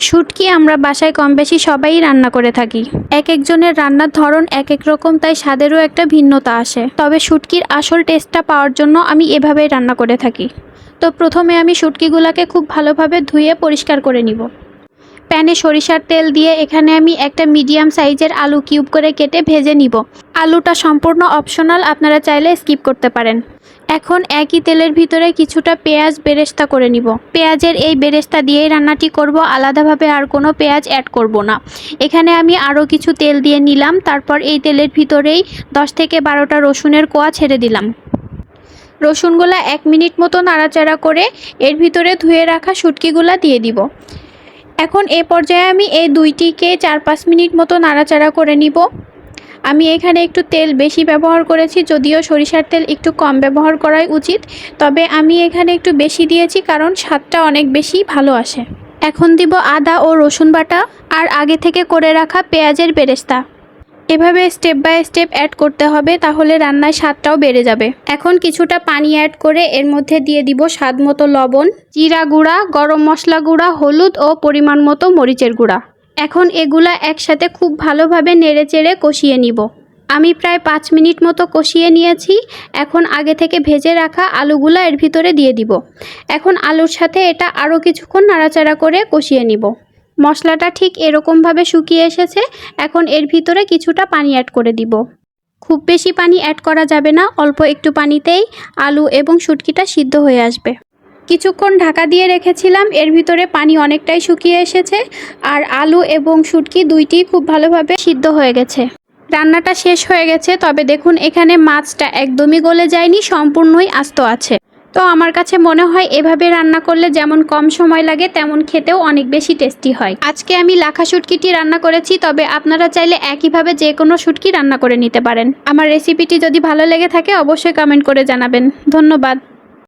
শুটকি আমরা বাসায় কম বেশি সবাই রান্না করে থাকি। এক একজনের রান্নার ধরন এক এক রকম, তাই স্বাদেরও একটা ভিন্নতা আসে। তবে শুটকির আসল টেস্টটা পাওয়ার জন্য আমি এভাবেই রান্না করে থাকি। তো প্রথমে আমি শুটকিগুলোকে খুব ভালোভাবে ধুয়ে পরিষ্কার করে নিব। প্যানে সরিষার তেল দিয়ে এখানে আমি একটা মিডিয়াম সাইজের আলু কিউব করে কেটে ভেজে নিব। আলুটা সম্পূর্ণ অপশনাল, আপনারা চাইলে স্কিপ করতে পারেন। এখন একই তেলের ভিতরে কিছুটা পেঁয়াজ বেরেস্তা করে নিব। পেঁয়াজের এই বেরেস্তা দিয়েই রান্নাটি করব, আলাদাভাবে আর কোনো পেঁয়াজ অ্যাড করব না। এখানে আমি আরও কিছু তেল দিয়ে নিলাম, তারপর এই তেলের ভিতরেই দশ থেকে বারোটা রসুনের কোয়া ছেড়ে দিলাম। রসুনগুলা এক মিনিট মতো নাড়াচাড়া করে এর ভিতরে ধুয়ে রাখা শুটকিগুলা দিয়ে দিব। এখন এ পর্যায়ে আমি এই দুইটিকে চার পাঁচ মিনিট মতো নাড়াচাড়া করে নিব। আমি এখানে একটু তেল বেশি ব্যবহার করেছি, যদিও সরিষার তেল একটু কম ব্যবহার করাই উচিত। তবে আমি এখানে একটু বেশি দিয়েছি কারণ স্বাদটা অনেক বেশি ভালো আসে। এখন দিব আদা ও রসুন বাটা আর আগে থেকে করে রাখা পেঁয়াজের বেরেস্তা। এভাবে স্টেপ বাই স্টেপ অ্যাড করতে হবে, তাহলে রান্নার স্বাদটাও বেড়ে যাবে। এখন কিছুটা পানি অ্যাড করে এর মধ্যে দিয়ে দিব স্বাদ মতো লবণ, জিরা গুঁড়া, গরম মশলা গুঁড়া, হলুদ ও পরিমাণ মতো মরিচের গুঁড়া। এখন এগুলা একসাথে খুব ভালোভাবে নেড়ে চেড়ে কষিয়ে নিব। আমি প্রায় পাঁচ মিনিট মতো কষিয়ে নিয়েছি, এখন আগে থেকে ভেজে রাখা আলুগুলা এর ভিতরে দিয়ে দিব। এখন আলুর সাথে এটা আরও কিছুক্ষণ নাড়াচাড়া করে কষিয়ে নিব। মশলাটা ঠিক এরকমভাবে শুকিয়ে এসেছে, এখন এর ভিতরে কিছুটা পানি অ্যাড করে দিব। খুব বেশি পানি অ্যাড করা যাবে না, অল্প একটু পানিতেই আলু এবং শুটকিটা সিদ্ধ হয়ে আসবে। কিছুক্ষণ ঢাকা দিয়ে রেখেছিলাম, এর ভিতরে পানি অনেকটাই শুকিয়ে এসেছে, আর আলু এবং শুটকি দুইটি খুব ভালোভাবে সিদ্ধ হয়ে গেছে। রান্নাটা শেষ হয়ে গেছে, তবে দেখুন এখানে মাছটা একদমই গলে যায়নি, সম্পূর্ণই আস্ত আছে। তো আমার কাছে মনে হয় এভাবে রান্না করলে যেমন কম সময় লাগে, তেমন খেতেও অনেক বেশি টেস্টি হয়। আজকে আমি লাখা শুটকিটি রান্না করেছি, তবে আপনারা চাইলে একইভাবে যে কোনো শুটকি রান্না করে নিতে পারেন। আমার রেসিপিটি যদি ভালো লেগে থাকে, অবশ্যই কমেন্ট করে জানাবেন। ধন্যবাদ।